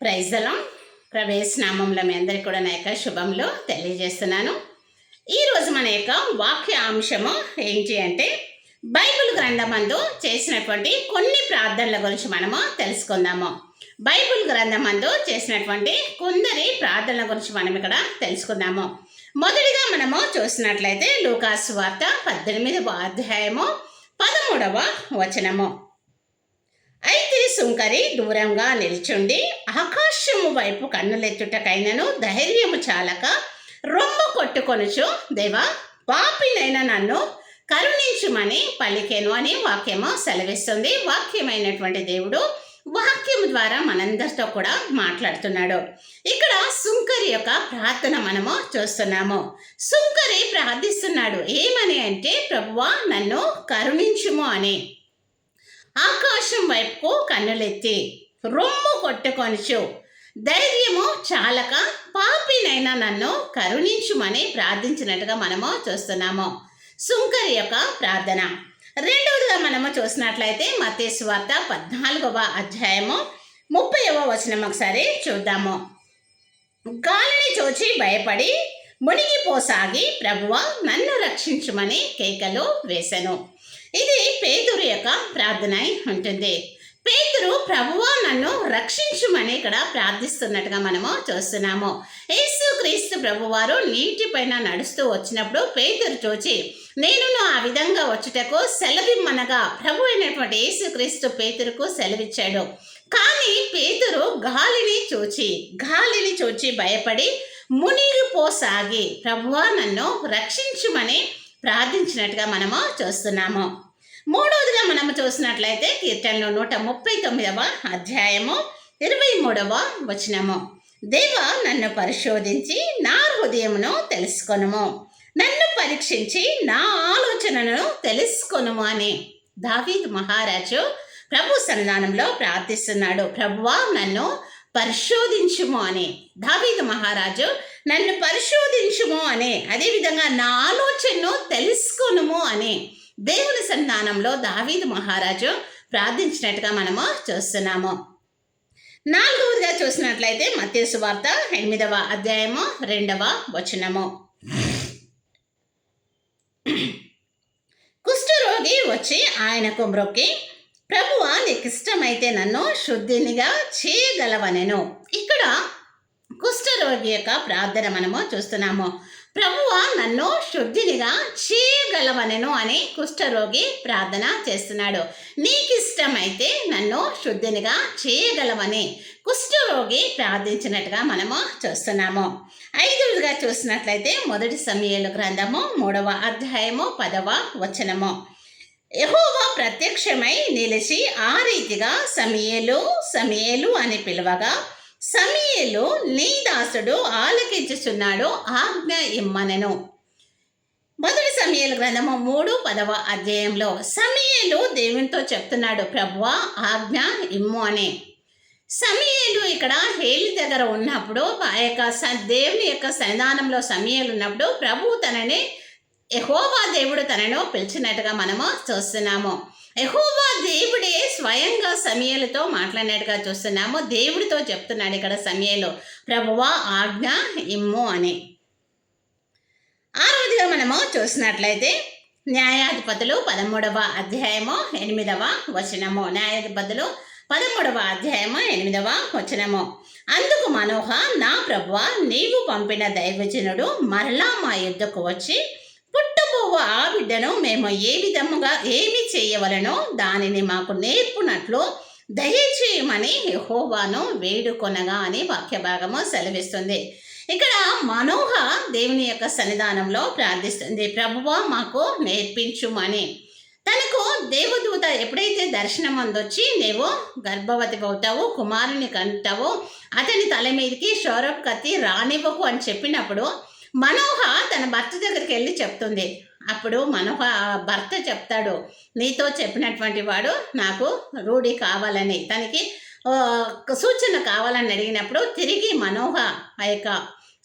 ప్రైజలం ప్రవేశనామంలో మీ అందరికీ కూడా నా యొక్క శుభంలో తెలియజేస్తున్నాను. ఈరోజు మన యొక్క వాక్య అంశము ఏంటి అంటే బైబిల్ గ్రంథమందు చేసినటువంటి కొన్ని ప్రార్థనల గురించి మనము తెలుసుకుందాము. బైబిల్ గ్రంథమందు చేసినటువంటి కొందరి ప్రార్థనల గురించి మనం ఇక్కడ తెలుసుకుందాము. మొదటిగా మనము చూసినట్లయితే లూకాసు వార్త పద్దెనిమిదవ అధ్యాయము పదమూడవ వచనము. సుంకరి దూరంగా నిల్చుండి ఆకాశము వైపు కన్నులెత్తుటకైనను ధైర్యము చాలక రొమ్ము కొట్టుకొనుచు దేవా పాపినైన నన్ను కరుణించుమని పలికెను అని వాక్యము సెలవిస్తుంది. వాక్యమైనటువంటి దేవుడు వాక్యం ద్వారా మనందరితో కూడా మాట్లాడుతున్నాడు. ఇక్కడ సుంకరి యొక్క ప్రార్థన మనము చూస్తున్నాము. సుంకరి ప్రార్థిస్తున్నాడు ఏమని అంటే ప్రభువా నన్ను కరుణించుము అని. ఆకాశం వైపుకు కన్నులెత్తి రొమ్ము కొట్టుకొనిచు ధైర్యము చాలక పాపినైనా నన్ను కరుణించుమని ప్రార్థించినట్టుగా మనము చూస్తున్నాము. సుంకరి యొక్క ప్రార్థన. రెండవదిగా మనము చూసినట్లయితే మతేశ్వార్త పద్నాలుగవ అధ్యాయము ముప్పైవ వచనం ఒకసారి చూద్దాము. గాలిని చూచి భయపడి మునిగిపోసాగి ప్రభువ నన్ను రక్షించుమని కేకలు వేశాను ఇది పేతురు యొక్క ప్రార్థన అయి ఉంటుంది. పేతురు ప్రభువా నన్ను రక్షించుమని ఇక్కడ ప్రార్థిస్తున్నట్టుగా మనము చూస్తున్నాము. యేసు క్రీస్తు ప్రభువారు నీటిపైన నడుస్తూ వచ్చినప్పుడు పేతురు చూచి నేను ఆ విధంగా వచ్చుటకు సెలవిమ్మనగా ప్రభు అయినటువంటి యేసు క్రీస్తు పేతురుకు సెలవిచ్చాడు. కానీ పేతురు గాలిని చూచి గాలిని చూచి భయపడి మునిగిపోసాగి ప్రభువా నన్ను రక్షించుమని ప్రార్థించినట్టుగా మనము చూస్తున్నాము. మూడవదిగా మనము చూసినట్లయితే కీర్తనలో నూట ముప్పై తొమ్మిదవ అధ్యాయము ఇరవై మూడవ వచనము. దేవ నన్ను పరిశోధించి నా హృదయమును తెలుసుకొనుము. నన్ను పరీక్షించి నా ఆలోచనను తెలుసుకొనుము అని దావీద్ మహారాజు ప్రభు సన్నిధానంలో ప్రార్థిస్తున్నాడు. ప్రభువా నన్ను పరిశోధించుము అని. దావీదు మహారాజు నన్ను పరిశోధించుము అని. అదేవిధంగా నా ఆలోచనను తెలుసుకొనుము అని. దేవుని సంతానంలో దావీదు మహారాజు ప్రార్థించినట్టుగా మనము చూస్తున్నాము. నాలుగవదిగా చూసినట్లయితే మత్స్సు వార్త ఎనిమిదవ అధ్యాయము రెండవ వచనము. కుష్ఠరోగి వచ్చి ఆయనకు మ్రొక్కి నీకిష్టమైతే నన్ను శుద్ధినిగా చేయగలవనెను. ఇక్కడ కుష్ఠరోగి యొక్క ప్రార్థన మనము చూస్తున్నాము. ప్రభువ నన్ను శుద్ధినిగా చేయగలవనెను అని కుష్ఠరోగి ప్రార్థన చేస్తున్నాడు. నీకు ఇష్టమైతే నన్ను శుద్ధినిగా చేయగలవని కుష్ఠరోగి ప్రార్థించినట్టుగా మనము చూస్తున్నాము. ఐదుగా చూసినట్లయితే మొదటి సమయంలో గ్రంథము మూడవ అధ్యాయము పదవ వచనము. యహోవా ప్రత్యక్షమై నిలిచి ఆ రీతిగా సమయలు సమయలు అని పిలవగా సమయలు నీ దాసుడు ఆలకించుచున్నాడు ఆజ్ఞ ఇమ్మనెను. మొదటి సమయలు గ్రంథము మూడు పదవ అధ్యాయంలో సమయలు దేవునితో చెప్తున్నాడు ప్రభువా ఆజ్ఞ ఇమ్ము అని. సమయలు ఇక్కడ హేలి దగ్గర ఉన్నప్పుడు ఆ యొక్క స- దేవుని యొక్క సన్నిధానంలో సమయలు ఉన్నప్పుడు ప్రభు తనని యహోవా దేవుడు తనను పిలిచినట్టుగా మనము చూస్తున్నాము. యహోవా దేవుడే స్వయంగా సమయలతో మాట్లాడినట్టుగా చూస్తున్నాము. దేవుడితో చెప్తున్నాడు ఇక్కడ సమయలు. ప్రభువా ఆజ్ఞ ఇమ్ము అని. ఆరోదిగా మనము చూసినట్లయితే న్యాయాధిపతులు పదమూడవ అధ్యాయము ఎనిమిదవ వచనము. న్యాయాధిపతులు పదమూడవ అధ్యాయము ఎనిమిదవ వచనము. అందుకు మనోహ నా ప్రభువ నీవు పంపిన దైవజనుడు మరలా మా యుద్ధకు వచ్చి పుట్టబోవ ఆ బిడ్డను మేము ఏ విధముగా ఏమి చేయవలనో దానిని మాకు నేర్పునట్లు దయచేయమని యహోవాను వేడుకొనగా అని వాక్య భాగము సెలవిస్తుంది. ఇక్కడ మనోహ దేవుని యొక్క సన్నిధానంలో ప్రార్థిస్తుంది. ప్రభువ మాకు నేర్పించుమని. తనకు దేవదూత ఎప్పుడైతే దర్శనం అందొచ్చి నీవు గర్భవతి అవుతావు కుమారుని కంటావు అతని తల మీదకి షోరప్ కత్తి రానివ్వకు అని చెప్పినప్పుడు మనోహ తన భర్త దగ్గరికి వెళ్ళి చెప్తుంది. అప్పుడు మనోహ ఆ భర్త చెప్తాడు నీతో చెప్పినటువంటి వాడు నాకు రూఢి కావాలని తనకి సూచన కావాలని అడిగినప్పుడు తిరిగి మనోహ ఆ యొక్క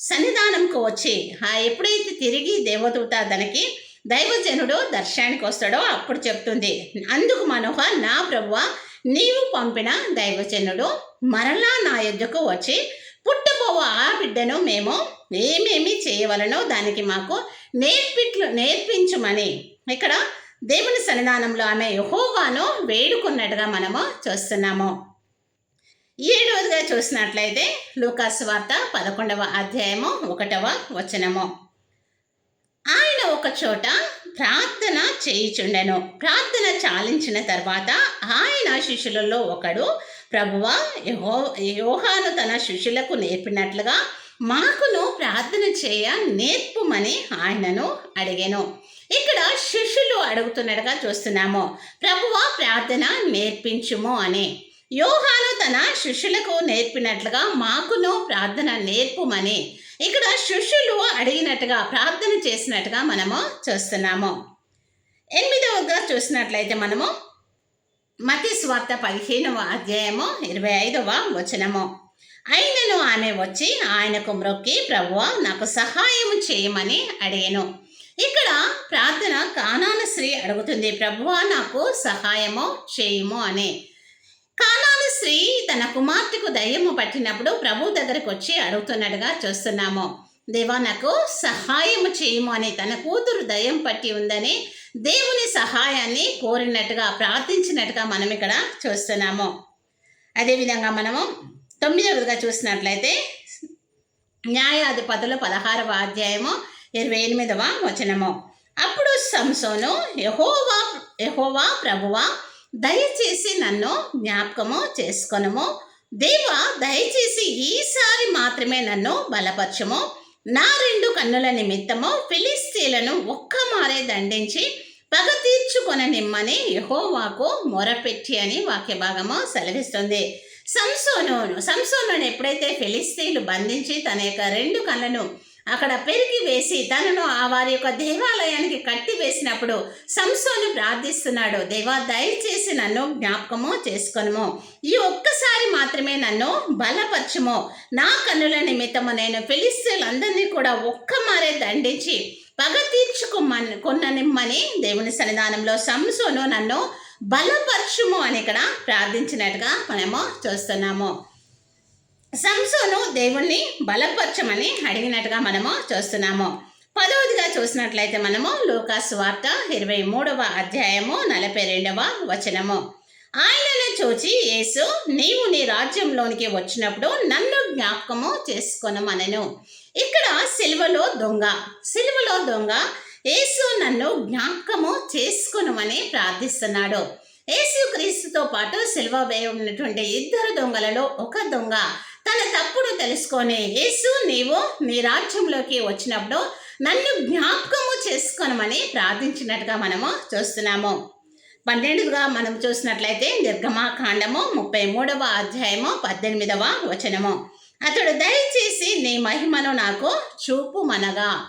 సన్నిధానంకు వచ్చి ఆ ఎప్పుడైతే తిరిగి దేవదూత తనకి దైవజనుడు దర్శనానికి వస్తాడో అప్పుడు చెప్తుంది అందుకు మనోహ నా ప్రభువ నీవు పంపిన దైవజనుడు మరలా నా యొద్దకు వచ్చి పుట్టబోవ ఆ బిడ్డను మేము ఏమేమి చేయవలనో దానికి మాకు నేర్పిట్లు నేర్పించుమని. ఇక్కడ దేవుని సన్నిధానంలో ఆమె యహోవాను వేడుకున్నట్టుగా మనము చూస్తున్నాము. ఏడవదిగా చూసినట్లయితే లూకాస్ వార్త పదకొండవ అధ్యాయము ఒకటవ వచనము. ఆయన ఒక చోట ప్రార్థన చేయుచుండెను. ప్రార్థన చాలించిన తర్వాత ఆయన శిష్యులలో ఒకడు ప్రభువ యహో యోహాను తన శిష్యులకు నేర్పినట్లుగా మాకును ప్రార్థన చేయ నేర్పుమని ఆయనను అడిగాను. ఇక్కడ శిష్యులు అడుగుతున్నట్టుగా చూస్తున్నాము. ప్రభువా ప్రార్థన నేర్పించుము అని. యోహాను తన శిష్యులకు నేర్పినట్లుగా మాకును ప్రార్థన నేర్పుమని. ఇక్కడ శిష్యులు అడిగినట్టుగా ప్రార్థన చేసినట్టుగా మనము చూస్తున్నాము. ఎనిమిదవగా చూసినట్లయితే మనము మతి స్వార్థ పదిహేనవ అధ్యాయము ఇరవై ఐదవ వచనము. అయినను ఆమె వచ్చి ఆయనకు మ్రొక్కి ప్రభువా నాకు సహాయం చేయమని అడిగాను. ఇక్కడ ప్రార్థన కానాన స్త్రీ అడుగుతుంది ప్రభువా నాకు సహాయము చేయము అని. కానాను స్త్రీ తన కుమార్తెకు దయ్యము పట్టినప్పుడు ప్రభు దగ్గరకు వచ్చి అడుగుతున్నట్టుగా చూస్తున్నాము. దేవా నాకు సహాయం చేయము అని తన కూతురు దయ్యం పట్టి ఉందని దేవుని సహాయాన్ని కోరినట్టుగా ప్రార్థించినట్టుగా మనం ఇక్కడ చూస్తున్నాము. అదేవిధంగా మనము తొమ్మిదవదిగా చూసినట్లయితే న్యాయాధిపతులు పదహారవ అధ్యాయము ఇరవై ఎనిమిదవ వచనము. అప్పుడు సంసోను యహోవా యహోవా ప్రభువా దయచేసి నన్ను జ్ఞాపకము చేసుకొనము. దేవా దయచేసి ఈసారి మాత్రమే నన్ను బలపరచము. నా రెండు కన్నుల నిమిత్తము ఫిలిస్తీలను ఒక్క మారే దండించి పగ తీర్చుకొన నిమ్మని యహోవాకు మొరపెట్టి అని వాక్య భాగము సెలవిస్తుంది. సంసోనోను. సంసోను ఎప్పుడైతే ఫిలిస్తీన్లు బంధించి తన యొక్క రెండు కళ్ళను అక్కడ పెరిగి వేసి తనను ఆ వారి యొక్క దేవాలయానికి కట్టి వేసినప్పుడు సంసోను ప్రార్థిస్తున్నాడు దేవా దయచేసి నన్ను జ్ఞాపకము చేసుకొనుము. ఈ ఒక్కసారి మాత్రమే నన్ను బలపరచుము. నా కన్నుల నిమిత్తము నేను ఫిలిస్తీన్లందరినీ కూడా ఒక్క మారే దండించి పగ కొన్న కొన్ననిమ్మని దేవుని సన్నిధానంలో సంసోను నన్ను బలపరచుము అని ఇక్కడ ప్రార్థించినట్టుగా మనము చూస్తున్నాము. సంసోను దేవుణ్ణి బలపరచమని అడిగినట్టుగా మనము చూస్తున్నాము. పదవదిగా చూసినట్లయితే మనము లోకాస్ వార్త ఇరవై మూడవ అధ్యాయము నలభై రెండవ వచనము. ఆయనను చూచి యేసు నీవు నీ రాజ్యంలోనికి వచ్చినప్పుడు నన్ను జ్ఞాపకము చేసుకొనమనను. ఇక్కడ సిలువలో దొంగ సిల్వలో దొంగ యేసు నన్ను జ్ఞాపకము చేసుకునమని ప్రార్థిస్తున్నాడు. యేసు క్రీస్తుతో పాటు సిల్వ ఉన్నటువంటి ఇద్దరు దొంగలలో ఒక దొంగ తన తప్పుడు తెలుసుకొని యేసు నీవు నీ రాజ్యంలోకి వచ్చినప్పుడు నన్ను జ్ఞాపకము చేసుకొనమని ప్రార్థించినట్టుగా మనము చూస్తున్నాము. పన్నెండుగా మనం చూసినట్లయితే నిర్గమాకాండము ముప్పై మూడవ అధ్యాయము పద్దెనిమిదవ వచనము. అతడు దయచేసి నీ మహిమను నాకు చూపుమనగా.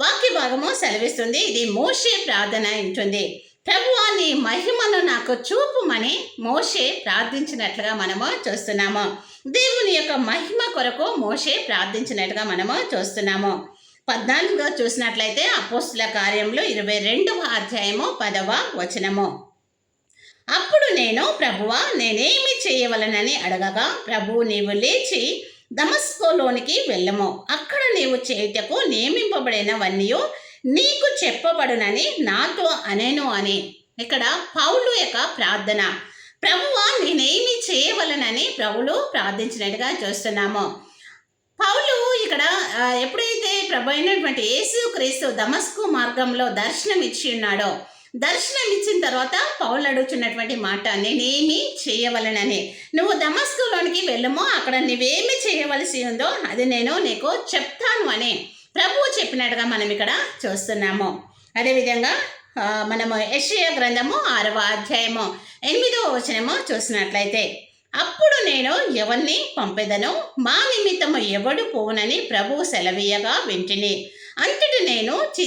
వాక్య భాగము సెలవిస్తుంది. ఇది మోషే ప్రార్థన ఉంటుంది ప్రభువా నీ మహిమను నాకు చూపుమని మోషే ప్రార్థించినట్లుగా మనము చూస్తున్నాము. దేవుని యొక్క మహిమ కొరకు మోషే ప్రార్థించినట్టుగా మనము చూస్తున్నాము. పద్నాలుగుగా చూసినట్లయితే అపోస్తుల కార్యంలో ఇరవై రెండవ అధ్యాయము పదవ వచనము. అప్పుడు నేను ప్రభువా నేనేమి చేయవలనని అడగగా ప్రభు నీవు లేచి దమస్కోలోనికి వెళ్ళము. అక్కడ నీవు చేయుటకు నియమింపబడినవన్నీ నీకు చెప్పబడునని నాతో అనేను అని. ఇక్కడ పౌలు యొక్క ప్రార్థన. ప్రభువా నేనేమి చేయవలనని ప్రభులు ప్రార్థించినట్టుగా చూస్తున్నాము. పౌలు ఇక్కడ ఎప్పుడైతే ప్రభు అయినటువంటి యేసు క్రీస్తు దమస్కు మార్గంలో దర్శనం ఇచ్చి ఉన్నాడో దర్శనం ఇచ్చిన తర్వాత పౌలు అడుగుచున్నటువంటి మాట నేనేమి చేయవలనని. నువ్వు దమస్కులోనికి వెళ్ళము అక్కడ నువ్వేమి చేయవలసి ఉందో అది నేను నీకు చెప్తాను అని ప్రభువు చెప్పినట్టుగా మనం ఇక్కడ చూస్తున్నాము. అదేవిధంగా మనము యషయ గ్రంథము ఆరవ అధ్యాయము ఎనిమిదవ వచనము చూసినట్లయితే అప్పుడు నేను ఎవరిని పంపెదను? మా నిమిత్తము ఎవడు పోనని ప్రభువు సెలవీయగా వింటిని. అంతటి నేను చి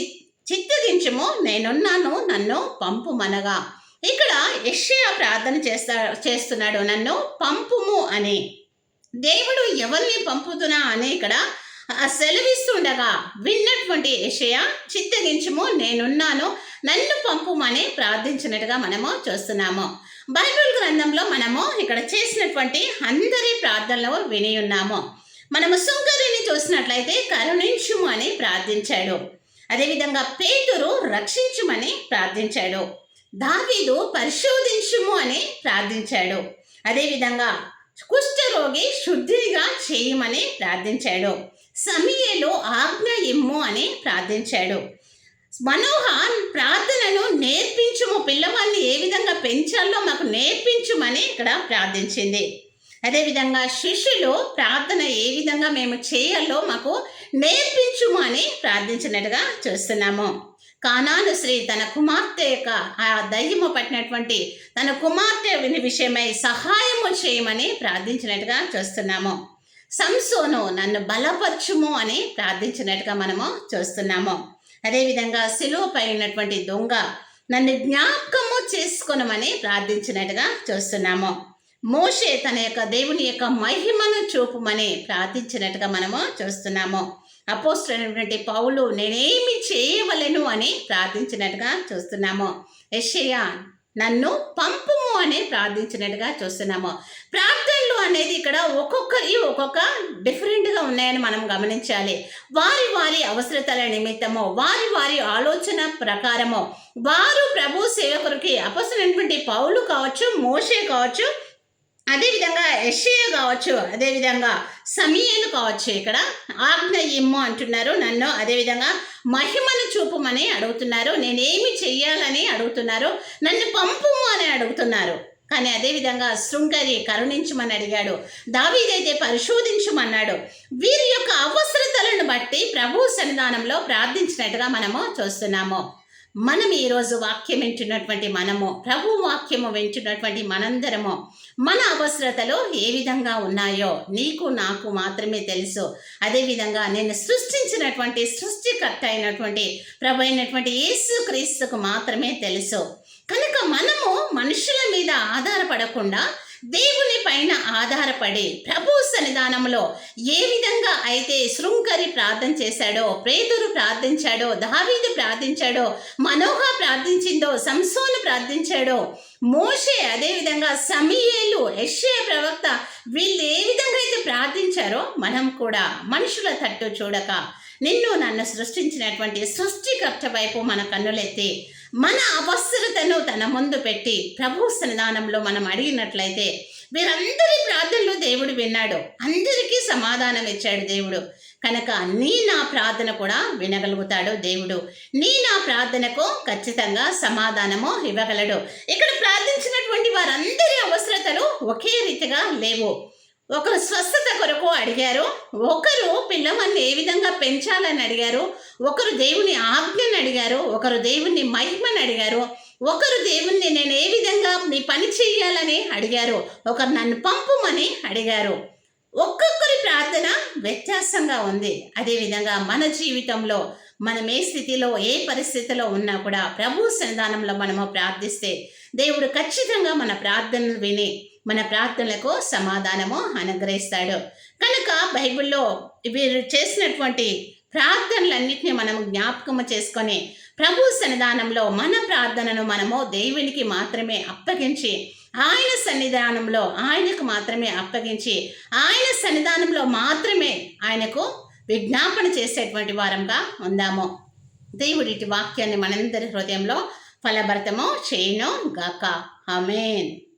చిత్తగించము నేనున్నాను నన్ను పంపుమనగా. ఇక్కడ యెషయా ప్రార్థన చేస్తా చేస్తున్నాడు నన్ను పంపుము అని. దేవుడు ఎవరిని పంపుతున్నా అని ఇక్కడ సెలవిస్తుండగా విన్నటువంటి యెషయా చిత్తగించము నేనున్నాను నన్ను పంపుమని ప్రార్థించినట్టుగా మనము చూస్తున్నాము. బైబిల్ గ్రంథంలో మనము ఇక్కడ చేసినటువంటి అందరి ప్రార్థనలు విని ఉన్నాము. మనము సుంకరిని చూసినట్లయితే కరుణించుము అని ప్రార్థించాడు. అదేవిధంగా పేతురు రక్షించుమని ప్రార్థించాడు. దావీదు పరిశోధించుము అని ప్రార్థించాడు. అదేవిధంగా కుష్ఠరోగి శుద్ధిగా చేయమని ప్రార్థించాడు. సమీయలు ఆజ్ఞ ఇమ్ము అని ప్రార్థించాడు. మనోహ ప్రార్థనను నేర్పించుము పిల్లవాడిని ఏ విధంగా పెంచాలో మాకు నేర్పించుమని ఇక్కడ ప్రార్థించింది. అదేవిధంగా శిష్యులు ప్రార్థన ఏ విధంగా మేము చేయాలో మాకు నేర్పించుము అని ప్రార్థించినట్టుగా చూస్తున్నాము. కానాను శ్రీ తన కుమార్తె యొక్క ఆ దయ్యము పట్టినటువంటి తన కుమార్తె విషయమై సహాయము చేయమని ప్రార్థించినట్టుగా చూస్తున్నాము. సంసోను నన్ను బలపరచుము అని ప్రార్థించినట్టుగా మనము చూస్తున్నాము. అదేవిధంగా సిలువ పైనటువంటి దొంగ నన్ను జ్ఞాపకము చేసుకోనమని ప్రార్థించినట్టుగా చూస్తున్నాము. మోషే తన యొక్క దేవుని యొక్క మహిమను చూపుమని ప్రార్థించినట్టుగా మనము చూస్తున్నాము. అపోస్టైనటువంటి పౌలు నేనేమి చేయవలెను అని ప్రార్థించినట్టుగా చూస్తున్నాము. యెషయా నన్ను పంపుము అని ప్రార్థించినట్టుగా చూస్తున్నాము. ప్రార్థనలు అనేది ఇక్కడ ఒక్కొక్కరి ఒక్కొక్క డిఫరెంట్గా ఉన్నాయని మనం గమనించాలి. వారి వారి అవసరతల నిమిత్తము వారి వారి ఆలోచన ప్రకారము. వారు ప్రభు సేవకుడికి అపసరైనటువంటి పౌలు కావచ్చు మోషే కావచ్చు అదేవిధంగా యషయ కావచ్చు అదేవిధంగా సమీయను కావచ్చు ఇక్కడ. ఆజ్ఞ ఇమ్ము అంటున్నారు నన్ను అదేవిధంగా మహిమను చూపమని అడుగుతున్నారు నేనేమి చెయ్యాలని అడుగుతున్నారు నన్ను పంపుము అని అడుగుతున్నారు. కానీ అదేవిధంగా శృంగరి కరుణించమని అడిగాడు దావీదైతే పరిశోధించమన్నాడు. వీరి యొక్క అవసరతలను బట్టి ప్రభు సన్నిధానంలో ప్రార్థించినట్టుగా మనము చూస్తున్నాము. మనం ఈరోజు వాక్యం వింటున్నటువంటి మనము ప్రభు వాక్యము వింటున్నటువంటి మనందరము మన అవసరతలు ఏ విధంగా ఉన్నాయో నీకు నాకు మాత్రమే తెలుసు. అదేవిధంగా నేను సృష్టించినటువంటి సృష్టికర్త అయినటువంటి ప్రభు అయినటువంటి యేసు క్రీస్తుకు మాత్రమే తెలుసు. కనుక మనము మనుషుల మీద ఆధారపడకుండా దేవుని పైన ఆధారపడి ప్రభు సన్నిధానంలో ఏ విధంగా అయితే శృంకరి ప్రార్థన చేశాడో ప్రేతురు ప్రార్థించాడో దావీదు ప్రార్థించాడో మనోహ ప్రార్థించిందో సంసోను ప్రార్థించాడో మోషే అదేవిధంగా సమీయేలు యెషయా ప్రవక్త వీళ్ళు ఏ విధంగా అయితే ప్రార్థించారో మనం కూడా మనుషుల తట్టు చూడక నిన్ను నన్ను సృష్టించినటువంటి సృష్టికర్త వైపు మన కన్నులెత్తి మన అవసరతను తన ముందు పెట్టి ప్రభు సన్నిధానంలో మనం అడిగినట్లయితే వీరందరి ప్రార్థనలు దేవుడు విన్నాడు. అందరికీ సమాధానం ఇచ్చాడు దేవుడు. కనుక నీ నా ప్రార్థన కూడా వినగలుగుతాడు దేవుడు. నీ నా ప్రార్థనకు ఖచ్చితంగా సమాధానము ఇవ్వగలడు. ఇక్కడ ప్రార్థించినటువంటి వారందరి అవసరతలు ఒకే రీతిగా లేవు. ఒకరు స్వస్థత కొరకు అడిగారు. ఒకరు పిల్లవాన్ని ఏ విధంగా పెంచాలని అడిగారు. ఒకరు దేవుని ఆజ్ఞని అడిగారు. ఒకరు దేవుని మహిమని అడిగారు. ఒకరు దేవుణ్ణి నేను ఏ విధంగా నీ పని చెయ్యాలని అడిగారు ఒకరు నన్ను పంపుమని అడిగారు. ఒక్కొక్కరి ప్రార్థన వ్యత్యాసంగా ఉంది. అదేవిధంగా మన జీవితంలో మనం ఏ స్థితిలో ఏ పరిస్థితిలో ఉన్నా కూడా ప్రభు సన్నిధానంలో మనము ప్రార్థిస్తే దేవుడు ఖచ్చితంగా మన ప్రార్థనలు విని మన ప్రార్థనలకు సమాధానము అనుగ్రహిస్తాడు. కనుక బైబిల్లో వీరు చేసినటువంటి ప్రార్థనలన్నింటినీ మనం జ్ఞాపకము చేసుకొని ప్రభు సన్నిధానంలో మన ప్రార్థనను మనము దేవునికి మాత్రమే అప్పగించి ఆయన సన్నిధానంలో ఆయనకు మాత్రమే అప్పగించి ఆయన సన్నిధానంలో మాత్రమే ఆయనకు విజ్ఞాపన చేసేటువంటి వారంగా ఉందాము. దేవుడి వాక్యాన్ని మనందరి హృదయంలో ఫలభరతము చేయను గాక అమేన్